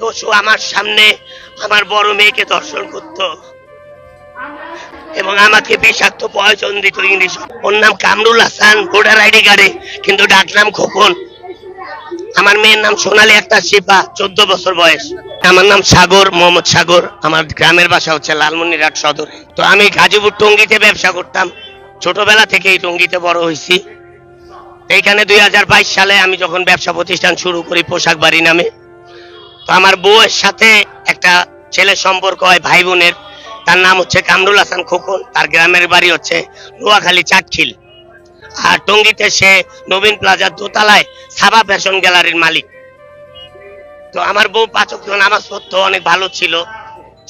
পশু আমার সামনে। আমার বড় মেয়েকে দর্শন করত। এবং আমাকে বিষাক্ত পয়জন দিত ইংলিশ। ওর নাম কামরুল হাসান, ভোটার আইডি কার্ডে, কিন্তু ডাকনাম খোকন। আমার মেয়ের নাম সোনালী একটা শিপা চোদ্দ বছর বয়স। আমার নাম সাগর, মোহাম্মদ সাগর। আমার গ্রামের বাসা হচ্ছে লালমনিরহাট সদরে। তো আমি গাজীপুর টঙ্গিতে ব্যবসা করতাম। ছোটবেলা থেকেই টঙ্গিতে বড় হয়েছি। এইখানে দুই হাজার বাইশ সালে আমি যখন ব্যবসা প্রতিষ্ঠান শুরু করি, পোশাক বাড়ি নামে। তো আমার বউয়ের সাথে একটা ছেলের সম্পর্ক হয় ভাই বোনের তার নাম হচ্ছে কামরুল হাসান খোকন। তার গ্রামের বাড়ি হচ্ছে নোয়াখালী চাটখিল আর টঙ্গিতে সে নবীন প্লাজার দোতলায় সাবা ফ্যাশন গ্যালারির মালিক। তো আমার বউ পাচক নামাজ পড়তো, অনেক ভালো ছিল।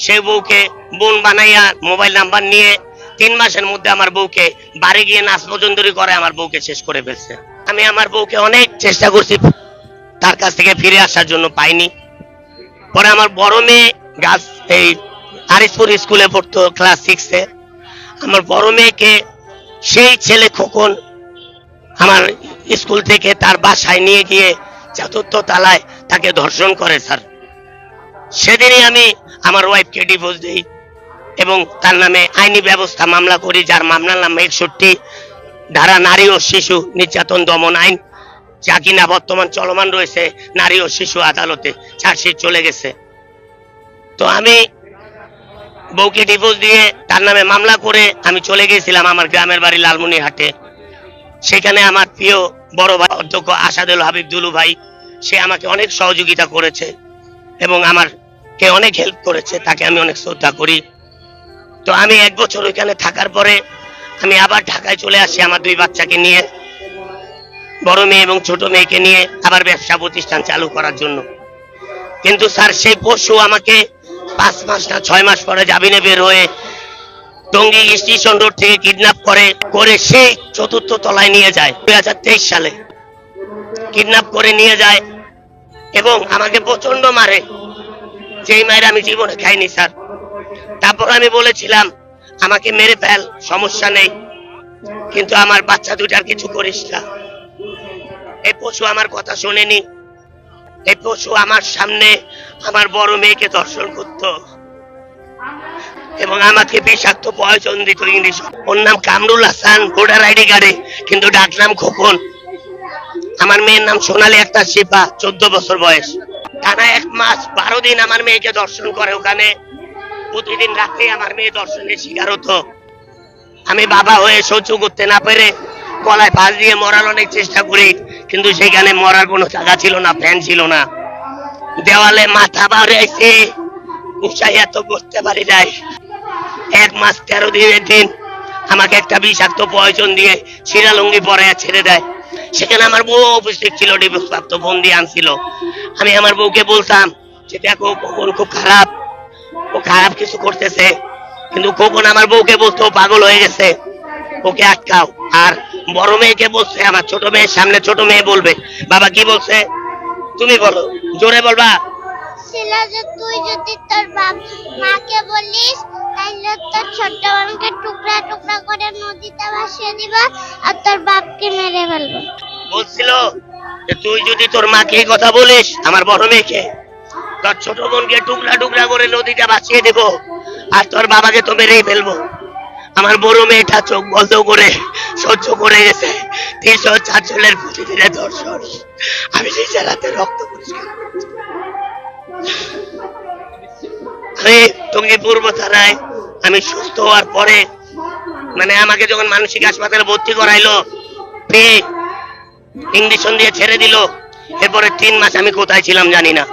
সে বউকে বোন বানাইয়া মোবাইল নাম্বার নিয়ে তিন মাসের মধ্যে আমার বউকে বাড়ি গিয়ে নাচ পর্যন্তই করে আমার বউকে শেষ করে ফেলছে। আমি আমার বউকে অনেক চেষ্টা করছি, তার কাছ থেকে ফিরে আসার জন্য পাইনি। পরে আমার বড় মেয়ে গাছ, এই আরিসপুর স্কুলে পড়তো ক্লাস সিক্সে আমার বড় মেয়েকে সেই ছেলে খোকন আমার স্কুল থেকে তার বাসায় নিয়ে গিয়ে চতুর্থ তালায় তাকে ধর্ষণ করে, স্যার। সেদিনই আমি আমার ওয়াইফকে ডিভোর্স দিই এবং তার নামে আইনি ব্যবস্থা মামলা করি, যার মামলার নাম একষট্টি, ধারা নারী ও শিশু নির্যাতন দমন আইন। যা কিনা বর্তমান চলমান রয়েছে, নারী ও শিশু আদালতে চার্জশিট চলে গেছে। তো আমি বউকে ডিভোর্স দিয়ে তার নামে মামলা করে আমি চলে গেছিলাম আমার গ্রামের বাড়ি লালমনিরহাটে। সেখানে আমার প্রিয় বড় ভাই অধ্যক্ষ আসাদুল হাবিব দুলু ভাই, সে আমাকে অনেক সহযোগিতা করেছে এবং আমার কে অনেক হেল্প করেছে, তাকে আমি অনেক শ্রদ্ধা করি। তো আমি এক বছর ওইখানে থাকার পরে আমি আবার ঢাকায় চলে আসি আমার দুই বাচ্চাকে নিয়ে। বড় মেয়ে এবং ছোট মেয়েকে নিয়ে আবার ব্যবসা প্রতিষ্ঠান চালু করার জন্য। কিন্তু স্যার, সেই পশু আমাকে পাঁচ মাস না ছয় মাস পরে জামিনে বের হয়ে টঙ্গী স্টেশন রোড থেকে কিডন্যাপ করে করে সেই চতুর্থ তলায় নিয়ে যায় দুই হাজার তেইশ সালে। কিডন্যাপ করে নিয়ে যায় এবং আমাকে প্রচণ্ড মারে। যেই মায়ের আমি জীবনে খাইনি স্যার। তারপর আমি বলেছিলাম, আমাকে মেরে ফেল, সমস্যা নেই, কিন্তু আমার বাচ্চা দুটার কিছু করিস না। পশু আমার কথা শোনেনি। এই পশু আমার সামনে আমার বড় মেয়েকে দর্শন করত। এবং আমাকে বিষাক্ত পয়জন দিত ইংলিশ। ওর নাম কামরুল হাসান, ভোটার আইডি কার্ডে, কিন্তু ডাকনাম খোকন। আমার মেয়ের নাম সোনালী একটা শিপা, চোদ্দ বছর বয়স। টানা এক মাস বারো দিন আমার মেয়েকে দর্শন করে ওখানে। প্রতিদিন রাতে আমার মেয়ে দর্শনের শিকার হতো। আমি বাবা হয়ে সহ্য করতে না পেরে গলায় ফাঁস দিয়ে মরার অনেক চেষ্টা করি। কিন্তু সেখানে মরার কোনো জায়গা ছিল না ফ্যান ছিল না। দেওয়ালে মাথা বাড়াইছে, উৎসাহ এত করতে পারি নাই। এক মাস তেরো দিনের দিন আমাকে একটা বিষাক্ত পয়জন দিয়ে শিরালঙ্গি পরে ছেড়ে দেয়। সেখানে আমার বউ উপস্থিত ছিল ডিভোর্স প্রাপ্ত বন্দি আনছিল। আমি আমার বউকে বলতাম যে, দেখো কখন খুব খারাপ। ও খারাপ কিছু করতেছে, কিন্তু কখন আমার বউকে বলতো পাগল হয়ে গেছে। ওকে আটকাও, আর বড় মেয়েকে বলছে আমার ছোট মেয়ের সামনে ছোট মেয়ে বলবে। বাবা কি বলছে? তুমি বলো জোরে বলবা। তুই যদি তোর মাকে বলিস তাহলে তোর ছোট্ট বোনকে টুকরা টুকরা করে নদীতে ভাসিয়ে দিবা আর তোর বাপকে মেরে ফেলব। বলছিল যে তুই যদি তোর মাকে এই কথা বলিস আমার বড় মেয়েকে তোর ছোট বোনকে টুকরা টুকরা করে নদীটা বাঁচিয়ে দেব আর তোর বাবাকে তো মেরেই ফেলব। আমার বড় মেয়েটা চোখ বন্ধ করে সহ্য করে গেছে। তিনশো চার জনের প্রতিদিনের দর্শন আমি নিজের হাতে রক্ত পরিষ্কার আমি টঙ্গী পূর্ব থানায় আমি সুস্থ হওয়ার পরে মানে আমাকে যখন মানসিক হাসপাতালে ভর্তি করাইলো পেয়ে ইঞ্জেকশন দিয়ে ছেড়ে দিল, এরপরে তিন মাস আমি কোথায় ছিলাম জানি না।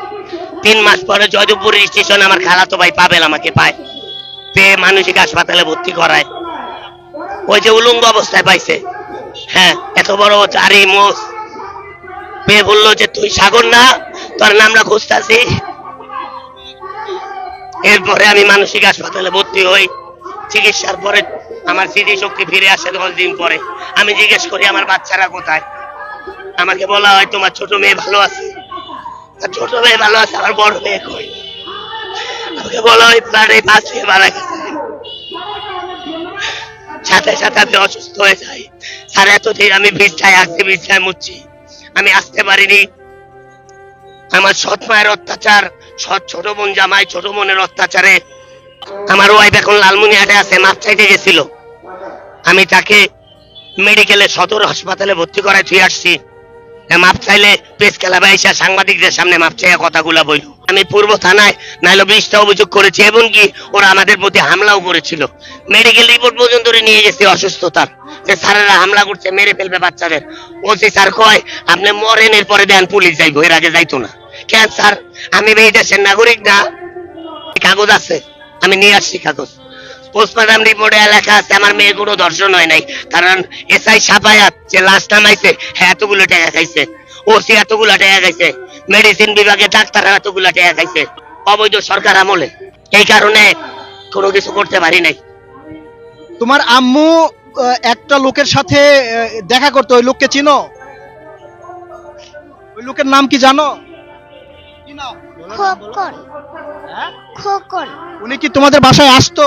তিন মাস পরে জয়দেবপুর স্টেশন আমার খালাতো ভাই পাবেল আমাকে পায়। পেয়ে মানসিক হাসপাতালে ভর্তি করায়। ওই যে উলঙ্গ অবস্থায় পাইছে। হ্যাঁ এত বড় চারি মোষ। পেয়ে বলল যে, তুই সাগর না, তোর নামটা খুঁজতাছি। এরপরে আমি মানসিক হাসপাতালে ভর্তি হই। চিকিৎসার পরে আমার স্মৃতি শক্তি ফিরে আসে দশ দিন পরে। আমি জিজ্ঞেস করি, আমার বাচ্চারা কোথায়? আমাকে বলা হয়, তোমার ছোট মেয়ে ভালো আছে। ছোট মেয়ে ভালো আছে, আমার বড় মেয়ে কই? আমাকে বলা হয় প্লানে পাঁচ মেয়ে মারা গেছে। সাথে সাথে আমি অসুস্থ হয়ে যাই। স্যার, এতদিন আমি বিছায় আসছি বিছায় মুচ্ছি আমি আসতে পারিনি। আমার সৎ মায়ের অত্যাচার ছ- ছোট বোন জামাই, ছোট বোনের অত্যাচারে আমার ওয়াইফ এখন লালমনিহাটে আছে, মাপ চাইতে গেছিল। আমি তাকে মেডিকেলে সদর হাসপাতালে ভর্তি করায় থুই আসছি। মাপ চাইলে পেস ক্লাবে এসে সাংবাদিকদের সামনে মাপ চাইয়া কথাগুলা বইল। আমি পূর্ব থানায় নাইলে বিশটা অভিযোগ করেছি, এমনকি ওরা আমাদের প্রতি হামলাও করেছিল। মেডিকেল রিপোর্ট পর্যন্ত নিয়ে গেছে অসুস্থতার। যে স্যারেরা হামলা করছে, মেরে ফেলবে বাচ্চাদের। বলছি, স্যার, কয়? আপনি মরেন, এরপরে দেন, পুলিশ যাইবো। এর আগে যাইতো না। কেন, স্যার? আমি এই দেশের নাগরিক না। কাগজ আছে। আমি নিয়ে আসছি কাগজ। পোস্টমর্টম রিপোর্টে লেখা আছে, আমার মেয়ের কোনো ধর্ষণ হয় নাই। কারণ এসআই সাফায়াত যে লাস্ট নামাইছে হ্যাঁ এতগুলো টাকা খাইছে। ওসি এতগুলো টাকা খাইছে। মেডিসিন বিভাগে ডাক্তার এতগুলো টাকা খাইছে। অবৈধ সরকার আমলে। এই কারণে কোনো কিছু করতে পারি নাই। তোমার আম্মু একটা লোকের সাথে দেখা করতো ওই লোককে চিনো? ওই লোকের নাম কি জানো? কি নাম? খোকন। হ্যাঁ? খোকন। উনি কি তোমাদের বাসায় আসতো?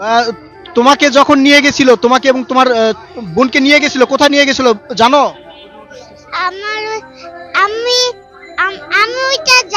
আহ, তোমাকে যখন নিয়ে গেছিল, তোমাকে এবং তোমার বোনকে নিয়ে গেছিল, কোথায় নিয়ে গেছিল জানো? আমার, আম- আমি ওইটা